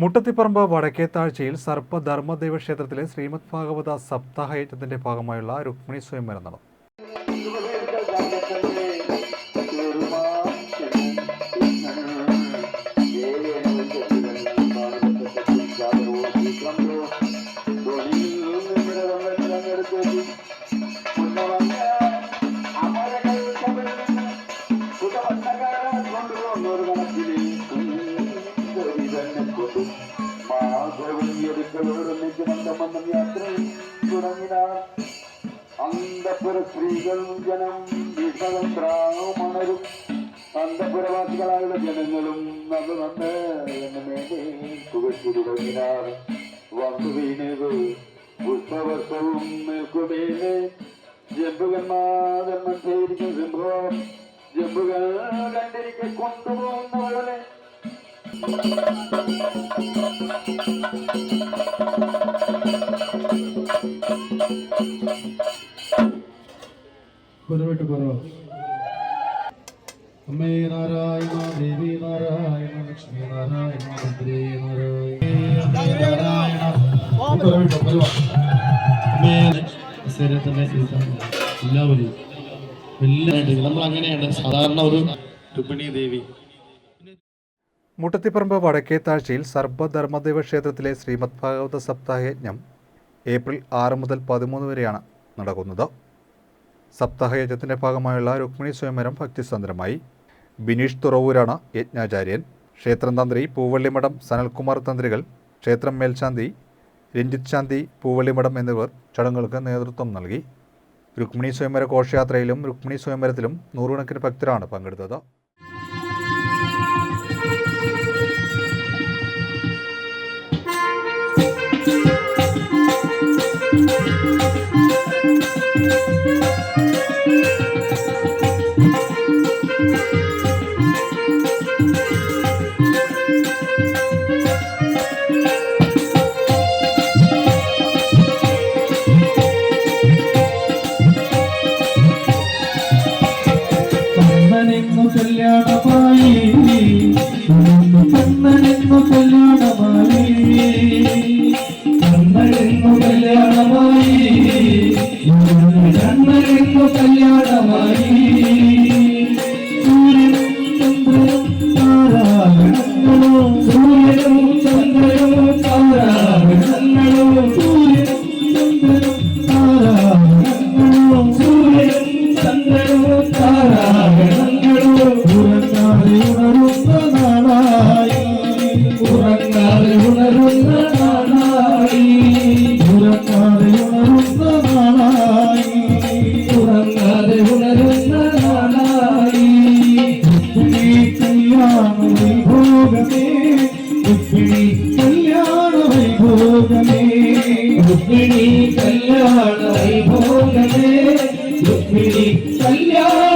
മുട്ടത്തിപ്പറമ്പ് വടക്കേത്താഴ്ചയിൽ സർപ്പ ധർമ്മദൈവ ക്ഷേത്രത്തിലെ ശ്രീമദ് ഭാഗവത സപ്താഹ യജ്ഞത്തിന്റെ ഭാഗമായുള്ള രുക്മിണി സ്വയംവരം നടന്നു. അന്തപുര സ്ത്രീകൾ ജനം ജനങ്ങളും അത് നന്ന് എന്ന് മേലെ പുകച്ചു തുടങ്ങിനാർ വന്നു വീണത് പുഷ്പവർഷവും നിൽക്കുമേലെ ജമ്പുകന്മാരെണ്ണം ചെയ്തിരിക്കും സിംഹം ജമ്പുകൾ കണ്ടിരിക്കെ കുരുവിട്ട് അമ്മേ ദേവി നമ്മൾ അങ്ങനെയാണ് സാധാരണ ഒരു രുക്മിണി ദേവി. മുട്ടത്തിപ്പറമ്പ് വടക്കേത്താഴ്ചയിൽ സർവധർമ്മദൈവ ക്ഷേത്രത്തിലെ ശ്രീമദ് ഭാഗവത സപ്താഹയജ്ഞം ഏപ്രിൽ ആറ് മുതൽ പതിമൂന്ന് വരെയാണ് നടക്കുന്നത്. സപ്താഹയജ്ഞത്തിന്റെ ഭാഗമായുള്ള രുക്മിണി സ്വയംവരം ഭക്തിസന്ദ്രമായി. ബിനീഷ് തുറവൂരാണ് യജ്ഞാചാര്യൻ. ക്ഷേത്രം തന്ത്രി പൂവള്ളിമഠം സനൽകുമാർ തന്ത്രികൾ. ക്ഷേത്രം മേൽശാന്തി രഞ്ജിത് ശാന്തി പൂവള്ളിമഠം എന്നിവർ ചടങ്ങുകൾക്ക് നേതൃത്വം നൽകി. രുക്മിണി സ്വയംവര ഘോഷയാത്രയിലും രുക്മിണി സ്വയംവരത്തിലും നൂറുകണക്കിന് ഭക്തരാണ് പങ്കെടുത്തത്. Thank you. രുക്മിണി കല്യാണ വൈഭോഗമേ രുക്മിണി കല്യാണ വൈഭോഗമേ രുക്മിണി കല്യാണ